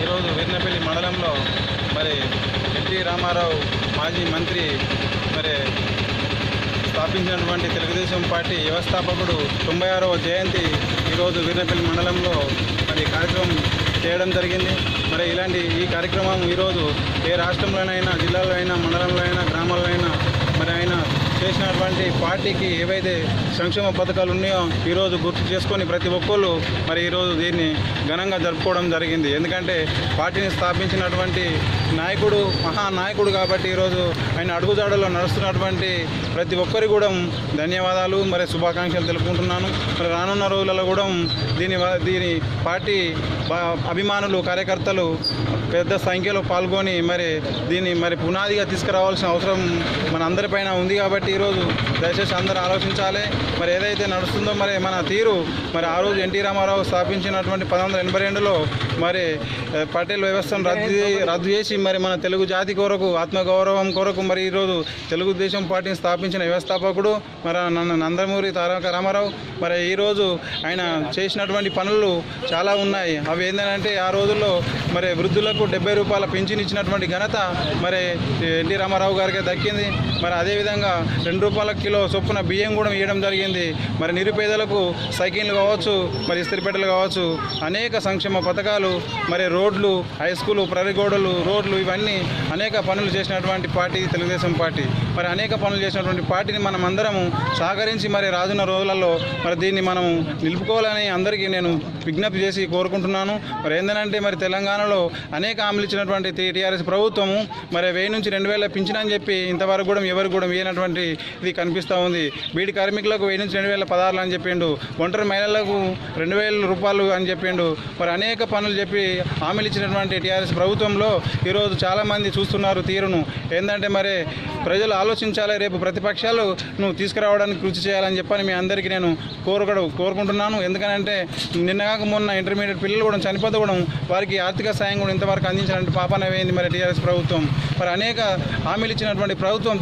ఈరోజు వీర్నపల్లి మండలంలో మరి ఎన్టీ రామారావు మాజీ మంత్రి మరి స్థాపించినటువంటి తెలుగుదేశం పార్టీ వ్యవస్థాపకుడు తొంభై ఆరవ జయంతి ఈరోజు వీర్నపల్లి మండలంలో మరి కార్యక్రమం చేయడం జరిగింది. మరి ఇలాంటి ఈ కార్యక్రమం ఈరోజు ఏ రాష్ట్రంలోనైనా జిల్లాలో అయినా మండలంలో అయినా గ్రామాల్లో అయినా మరి ఆయన చేసినటువంటి పార్టీకి ఏవైతే సంక్షేమ పథకాలు ఉన్నాయో ఈరోజు గుర్తు చేసుకొని ప్రతి ఒక్కళ్ళు మరి ఈరోజు దీన్ని ఘనంగా జరుపుకోవడం జరిగింది. ఎందుకంటే పార్టీని స్థాపించినటువంటి నాయకుడు మహానాయకుడు కాబట్టి ఈరోజు ఆయన అడుగుజాడలో నడుస్తున్నటువంటి ప్రతి ఒక్కరికి కూడా ధన్యవాదాలు. మరి శుభాకాంక్షలు తెలుపుకుంటున్నాను. మరి రానున్న రోజులలో కూడా దీని దీని పార్టీ అభిమానులు కార్యకర్తలు పెద్ద సంఖ్యలో పాల్గొని మరి దీన్ని మరి పునాదిగా తీసుకురావాల్సిన అవసరం మన అందరిపైన ఉంది కాబట్టి ఈరోజు దయచేసి అందరూ ఆలోచించాలి. మరి ఏదైతే నడుస్తుందో మరి మన తీరు మరి ఆ రోజు ఎన్టీ రామారావు స్థాపించినటువంటి పంతొమ్మిది వందల ఎనభై రెండులో మరి పటేల్ వ్యవస్థను రద్దు రద్దు చేసి మరి మన తెలుగు జాతి కొరకు ఆత్మగౌరవం కొరకు మరి ఈరోజు తెలుగుదేశం పార్టీని స్థాపించిన వ్యవస్థాపకుడు మరి నందమూరి తారక రామారావు. మరి ఈరోజు ఆయన చేసినటువంటి పనులు చాలా ఉన్నాయి. అవి ఏంటంటే ఆ రోజుల్లో మరి వృద్ధులకు డెబ్బై రూపాయల పెన్షన్ ఇచ్చినటువంటి ఘనత మరి ఎన్టీ రామారావు గారికి దక్కింది. మరి అదేవిధంగా రెండు రూపాయల కిలో చొప్పున బియ్యం కూడా ఇవ్వడం జరిగింది. మరి నిరుపేదలకు సైకిళ్ళు కావచ్చు మరి ఇస్త్రిపేటలు కావచ్చు అనేక సంక్షేమ పథకాలు మరి రోడ్లు హై స్కూలు ప్రరిగోడలు రోడ్లు ఇవన్నీ అనేక పనులు చేసినటువంటి పార్టీ తెలుగుదేశం పార్టీ. మరి అనేక పనులు చేసినటువంటి పార్టీని మనం అందరము సహకరించి మరి రాజున్న రోజులలో మరి దీన్ని మనము నిలుపుకోవాలని అందరికీ నేను విజ్ఞప్తి చేసి కోరుకుంటున్నాను. మరి ఏంటంటే మరి తెలంగాణలో అనేక హామీలు ఇచ్చినటువంటి టీఆర్ఎస్ ప్రభుత్వము మరి వెయ్యి నుంచి రెండు వేల అని చెప్పి ఇంతవరకు కూడా ఎవరు కూడా వేయనటువంటి ఇది కనిపిస్తూ ఉంది. బీడి కార్మికులకు వెయ్యి నుంచి రెండు వేల పదహారులు అని చెప్పిండు. ఒంటరి మహిళలకు రెండు వేల రూపాయలు అని చెప్పిండు. మరి అనేక పనులు చెప్పి హామీలు ఇచ్చినటువంటి టీఆర్ఎస్ ప్రభుత్వంలో ఈరోజు చాలామంది చూస్తున్నారు తీరును. ఏంటంటే మరి ప్రజలు ఆలోచించాలి రేపు ప్రతిపక్షాలు నువ్వు తీసుకురావడానికి కృషి చేయాలని చెప్పని మీ అందరికీ నేను కోరుకడు కోరుకుంటున్నాను. ఎందుకనంటే నిన్నగాక మొన్న ఇంటర్మీడియట్ పిల్లలు కూడా చనిపోతే కూడా వారికి ఆర్థిక సాయం కూడా ఇంతవరకు అందించాలంటే పాపనవేయింది మరి టీఆర్ఎస్ ప్రభుత్వం. మరి అనేక హామీలు ఇచ్చినటువంటి ప్రభుత్వం